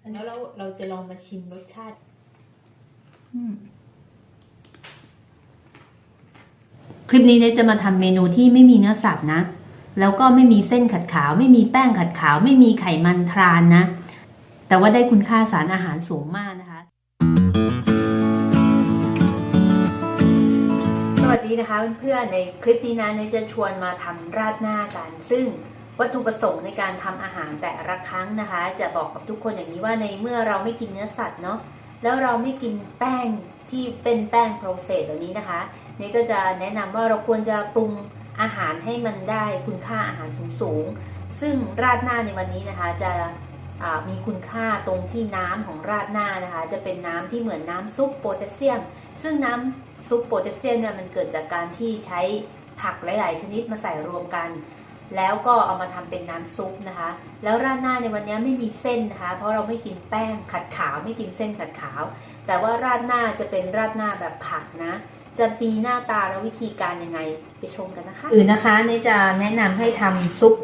แล้วเราเราจะลองมาชิมรสชาติคลิปนี้เนี่ยจะมาทำเมนูที่ไม่มีเนื้อสัตว์นะ แล้วก็ไม่มีเส้นขัดขาว ไม่มีแป้งขัดขาว ไม่มีไขมันทรานนะ แต่ว่าได้คุณค่าสารอาหารสูงมากนะคะ สวัสดีนะคะเพื่อนๆในคลิปนี้นะเนยจะชวนมาทำราดหน้ากัน ซึ่ง วัตถุประสงค์ในการทำอาหารแต่ละครั้งนะคะ จะบอกกับทุกคนอย่างนี้ว่าในเมื่อเราไม่กินเนื้อสัตว์เนาะแล้วเราไม่กินแป้งที่เป็นแป้งโปรเซสแบบนี้นะคะนี่ก็จะแนะนำว่าเราควรจะปรุงอาหารให้มันได้คุณค่าอาหารสูงๆซึ่งราดหน้าในวันนี้นะคะจะมีคุณค่าตรงที่น้ำของราดหน้านะคะ จะเป็นน้ำที่เหมือนน้ำซุปโพแทสเซียม ซึ่งน้ำซุปโพแทสเซียมเนี่ยมันเกิดจากการที่ใช้ผักหลาย ๆ ชนิดมาใส่รวมกัน แล้วก็เอามาทำเป็นน้ำซุปนะคะ แล้วราดหน้าในวันนี้ไม่มีเส้นนะคะ เพราะเราไม่กินแป้งขัดขาวไม่กินเส้นขัดขาว แต่ว่าราดหน้าจะเป็นราดหน้าแบบผักนะ จะมีหน้าตาและวิธีการยังไงไปชมกันนะคะ อื่นนะคะเนจะแนะนำให้ทำซุป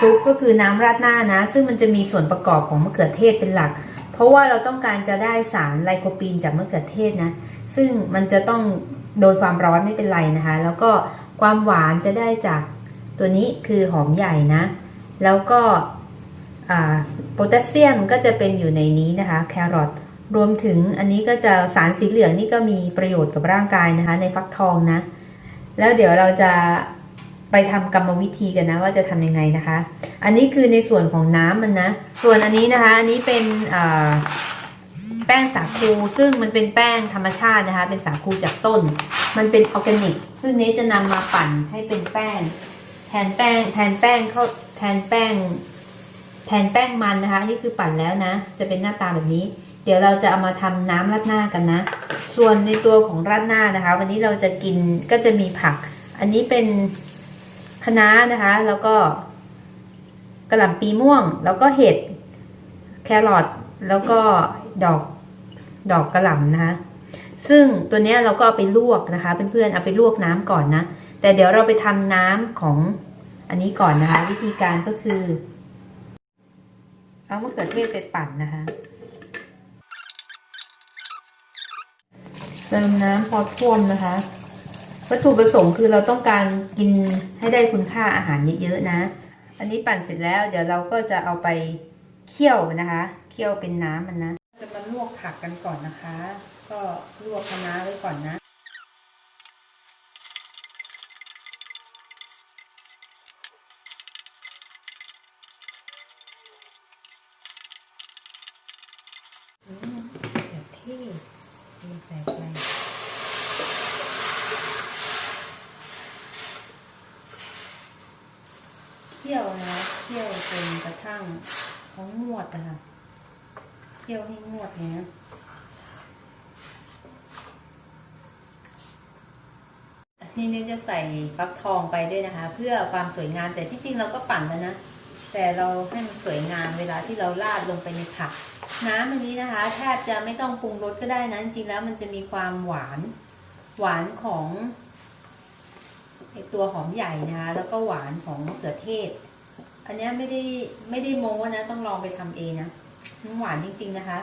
ซุปก็คือน้ำราดหน้านะ ซึ่งมันจะมีส่วนประกอบของมะเขือเทศเป็นหลัก เพราะว่าเราต้องการจะได้สารไลโคปีนจากมะเขือเทศนะ ซึ่งมันจะต้องโดนความร้อนไม่เป็นไรนะคะ แล้วก็ความหวานจะได้จาก ตัวนี้คือหอมใหญ่นะ แล้วก็โพแทสเซียมก็จะเป็นอยู่ในนี้นะคะแครอทรวมถึงอันนี้ก็จะสารสีเหลืองนี่ก็มีประโยชน์กับร่างกายนะคะ ในฟักทองนะ แล้วเดี๋ยวเราจะไปทำกรรมวิธีกันนะว่าจะทำยังไงนะคะ อันนี้คือในส่วนของน้ำมันนะ ส่วนอันนี้นะคะ อันนี้เป็นแป้งสาคูซึ่งมันเป็นแป้งธรรมชาตินะคะ เป็นสาคูจากต้น มันเป็นออร์แกนิก ซึ่งเนสจะนำมาปั่นให้เป็นแป้ง แทนแป้งแทนแป้งเข้าแทนแป้ง แทนแป้งมันนะคะนนี้คือปั่นแล้วนะ จะเป็นหน้าตาแบบนี้ เดี๋ยวเราจะเอามาทำน้ำราดหน้ากันนะ ส่วนในตัวของราดหน้านะคะ วันนี้เราจะกินก็จะมีผัก อันนี้เป็นคะน้านะคะ แล้วก็กระหล่ำปีม่วง แล้วก็เห็ดแครอทแล้วก็ดอกดอกกระหล่ำนะคะ ซึ่งตัวนี้เราก็เอาไปลวกนะคะเพื่อนๆเอาไปลวกน้ำก่อนนะ แต่เดี๋ยวเราไปทำน้ำของอันนี้ก่อนนะคะ วิธีการก็คือ เอามะเขือเทศไปปั่นนะคะเติมน้ำพอท่วมนะคะ วัตถุประสงค์คือเราต้องการกินให้ได้คุณค่าอาหารเยอะๆนะ อันนี้ปั่นเสร็จแล้ว เดี๋ยวเราก็จะเอาไปเคี่ยวนะคะเคี่ยวเป็นน้ำมันนะจะมาลวกผักกันก่อนนะคะ ก็ลวกคะน้าไว้ก่อนนะ อืมเดี๋ยวเท่มีใส่ไปเคี่ยวนะเคี่ยวจนกระทั่งเขางวดนะคะเคี่ยวให้งวดเนี้ยนี่เนี่ยจะใส่ฟักทองไปด้วยนะคะ เพื่อความสวยงามแต่ที่จริงเราก็ปั่นแล้วนะ แต่เราให้มันสวยงามเวลาที่เราราดลงไปในผัก น้ำอันนี้นะคะแทบจะไม่ต้องปรุงรสก็ได้นะจริงแล้วมันจะมีความหวานหวานของ ไอตัวหอมใหญ่นะคะแล้วก็หวานของมะเขือเทศ อันนี้ไม่ได้ไม่ได้โม้นะต้องลองไปทำเองนะมันหวานจริง ๆนะคะ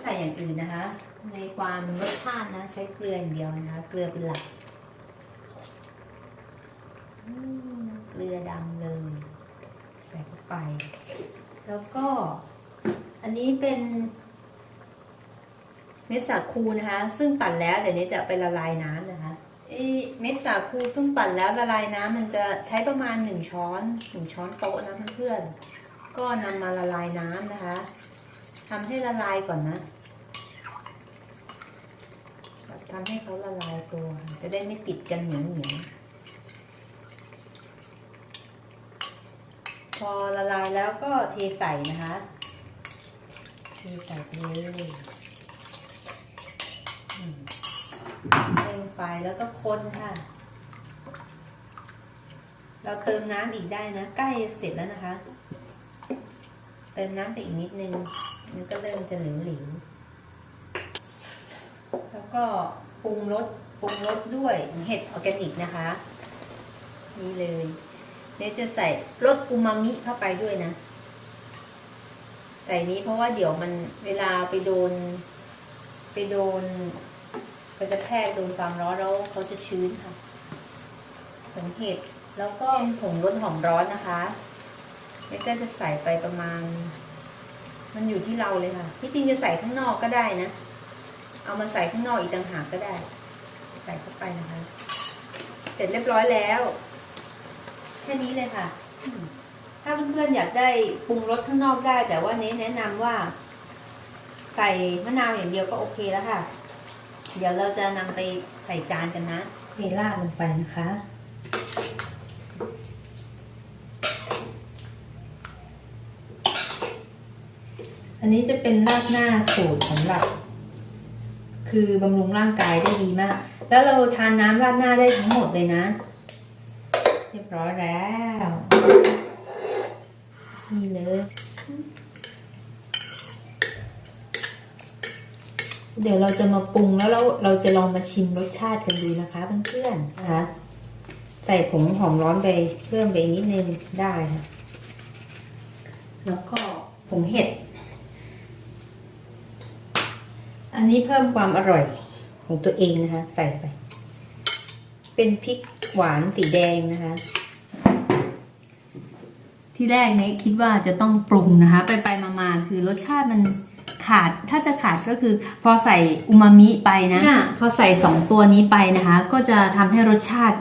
ใส่อย่างอื่นนะคะ ในความรสชาตินะ ใช้เกลืออย่างเดียวนะคะ เกลือเป็นหลักเกลือดำเลย ใส่เข้าไป แล้วก็อันนี้เป็น เม็ดสาคูนะคะ ซึ่งปั่นแล้วเดี๋ยวนี้จะไปละลายน้ำนะคะเม็ดสาคูซึ่งปั่นแล้วละลายน้ำมันจะใช้ประมาณหนึ่งช้อนหนึ่งช้อนโต๊ะนะเพื่อนๆก็นำมาละลายน้ำนะคะทำให้ละลายก่อนนะทำให้เขาละลายตัว จะได้ไม่ติดกันเหนียวเหนียวพอละลายแล้วก็เทใส่นะคะ เทใส่เลยอืม เร่งไฟแล้วก็คนค่ะ เราเติมน้ำอีกได้นะ ใกล้เสร็จแล้วนะคะ เติมน้ำไปอีกนิดนึงมันก็เริ่มจะเหลวหลิวๆแล้วก็ปรุงรสปรุงรสด้วยเห็ดออร์แกนิกนะคะ นี่เลยเนสจะใส่รสอูมามิเข้าไปด้วยนะใส่นี้เพราะว่าเดี๋ยวมันเวลาไปโดน ไปโดน ไปกระแทกโดนความร้อนแล้วเขาจะชื้นค่ะผงเห็ดแล้วก็เป็นผงรสหอมร้อนนะคะแล้วก็จะใส่ไปประมาณ มันอยู่ที่เราเลยค่ะ ที่จริงจะใส่ข้างนอกก็ได้นะ เอามาใส่ข้างนอกอีกต่างหากก็ได้ ใส่เข้าไปนะคะ เสร็จเรียบร้อยแล้ว แค่นี้เลยค่ะ ถ้าเพื่อนๆอยากได้ปรุงรสข้างนอกได้ แต่ว่าเน้นแนะนำว่า ใส่มะนาวอย่างเดียวก็โอเคแล้วค่ะ เดี๋ยวเราจะนำไปใส่จานกันนะเทราดลงไปนะคะ อันนี้จะเป็นราดหน้าสูตรสำหรับ คือบำรุงร่างกายได้ดีมาก แล้วเราทานน้ำราดหน้าได้ทั้งหมดเลยนะ เรียบร้อยแล้ว นี่เลย เดี๋ยวเราจะมาปรุงแล้วเราเราจะลองมาชิมรสชาติกันดูนะคะเพื่อนๆนะคะใส่ผงหอมร้อนไปเพิ่มไปนิดนึงได้ค่ะแล้วก็ผงเห็ด อันนี้เพิ่มความอร่อยของตัวเองนะคะ ใส่ไป เป็นพริกหวานสีแดงนะคะ ที่แรกเนี่ยคิดว่าจะต้องปรุงนะคะ ไปไปมามาคือรสชาติมัน ขาดถ้าจะขาดก็คือพอใส่อูมามิไปนะพอใส่สองตัวนี้ไปนะคะ ก็จะทำให้รสชาติ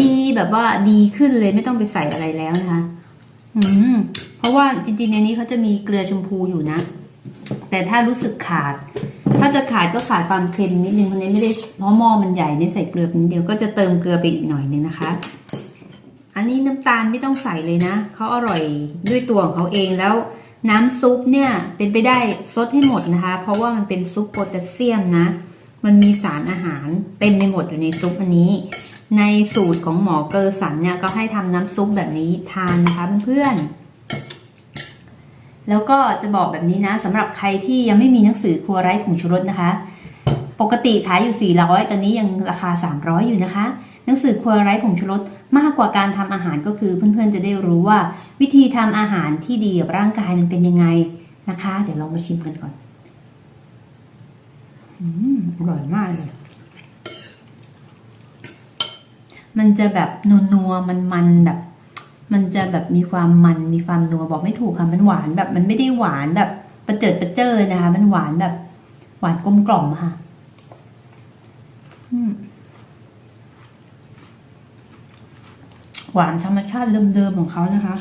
ดีแบบว่าดีขึ้นเลยไม่ต้องไปใส่อะไรแล้วนะคะอืมเพราะว่าจริงๆในนี้เขาจะมีเกลือชมพูอยู่นะ แต่ถ้ารู้สึกขาด ถ้าจะขาดก็ขาดความเค็มนิดนึงเพราะนี้ไม่ได้เพราะหม้อมันใหญ่เนี่ยใส่เกลือเป็นเดียวก็จะเติมเกลือไปอีกหน่อยนึงนะคะ อันนี้น้ำตาลไม่ต้องใส่เลยนะเขาอร่อยด้วยตัวของเขาเองแล้ว น้ำซุปเนี่ยเป็นไปได้ซดให้หมดนะคะ เพราะว่ามันเป็นซุปโพแทสเซียมนะ มันมีสารอาหารเต็มไปหมดอยู่ในซุปอันนี้ ในสูตรของหมอเกอร์สันเนี่ยก็ให้ทำน้ำซุปแบบนี้ทานนะคะเพื่อนๆแล้วก็จะบอกแบบนี้นะสำหรับใครที่ยังไม่มีหนังสือครัวไร้ผงชูรสนะคะ ปกติขายอยู่ 400 ตอนนี้ยังราคา 300 อยู่นะคะ หนังสือครัวไร้ผงชูรสมากกว่าการทำอาหารก็คือเพื่อนๆจะได้รู้ว่า วิธีทำอาหารที่ดีกับร่างกายมันเป็นยังไงนะคะ เดี๋ยวเรามาชิมกันก่อนอร่อยมากเลย มันจะแบบนัวๆ มันๆแบบ มันจะแบบมีความมันมีความนัวบอกไม่ถูกค่ะ มันหวานแบบ มันไม่ได้หวานแบบประเจิดประเจิดนะคะ มันหวานแบบ หวานกลมกล่อมค่ะหวานธรรมชาติเดิมๆของเขานะคะ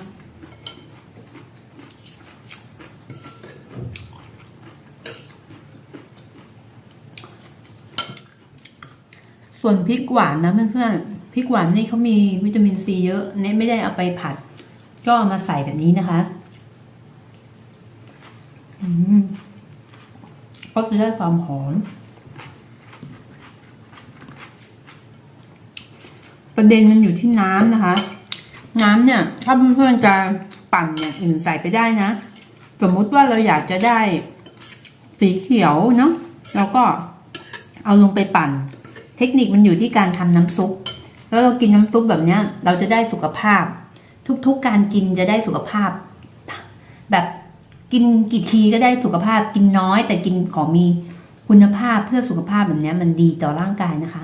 ส่วนพริกหวานนะเพื่อนๆพริกหวานนี่เขามีวิตามินซีเยอะเนยไม่ได้เอาไปผัด ก็เอามาใส่แบบนี้นะคะอืมก็จะได้ความหอม ประเด็นมันอยู่ที่น้ำนะคะ น้ำเนี่ย ถ้าเพื่อนๆจะปั่นอย่างอื่นใส่ไปได้นะ สมมุติว่าเราอยากจะได้สีเขียวเนาะแล้วก็เอาลงไปปั่น เทคนิคมันอยู่ที่การทำน้ำซุป แล้วเรากินน้ำซุปแบบเนี้ย เราจะได้สุขภาพ ทุกๆการกินจะได้สุขภาพ แบบกินกี่ทีก็ได้สุขภาพ กินน้อยแต่กินของมีคุณภาพเพื่อสุขภาพแบบนี้มันดีต่อร่างกายนะคะ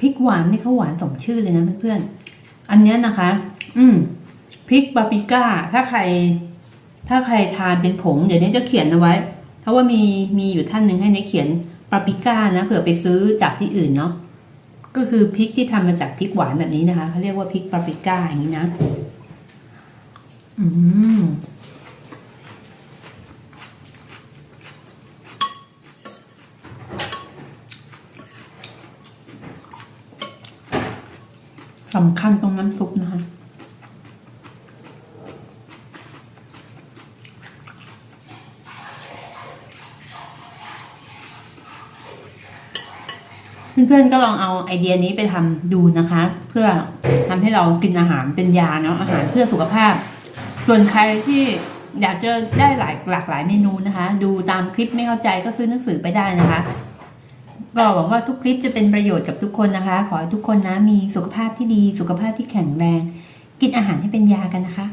พริกหวานนี่เขาหวานสมชื่อเลยนะเพื่อนๆ อันนี้นะคะ อืมพริกปาปริก้า ถ้าใคร ถ้าใครทานเป็นผง เดี๋ยวนี้จะเขียนเอาไว้ เพราะว่ามีมีอยู่ท่านหนึ่งให้เนยเขียนปาปริก้านะเผื่อไปซื้อจากที่อื่นเนาะก็คือพริกที่ทำมาจากพริกหวานแบบนี้นะคะเขาเรียกว่าพริกปาปริก้าอย่างนี้นะ อืม สำคัญตรงน้ำซุปนะคะเพื่อนๆก็ลองเอาไอเดียนี้ไปทำดูนะคะ เพื่อทำให้เรากินอาหารเป็นยาเนาะอาหารเพื่อสุขภาพ ส่วนใครที่อยากจะได้หลายหลากหลายเมนูนะคะ ดูตามคลิปไม่เข้าใจก็ซื้อหนังสือไปได้นะคะ ก็หวังว่าทุกคลิปจะเป็นประโยชน์กับทุกคนนะคะ ขอให้ทุกคนนะมีสุขภาพที่ดี สุขภาพที่แข็งแรง กินอาหารให้เป็นยากันนะคะ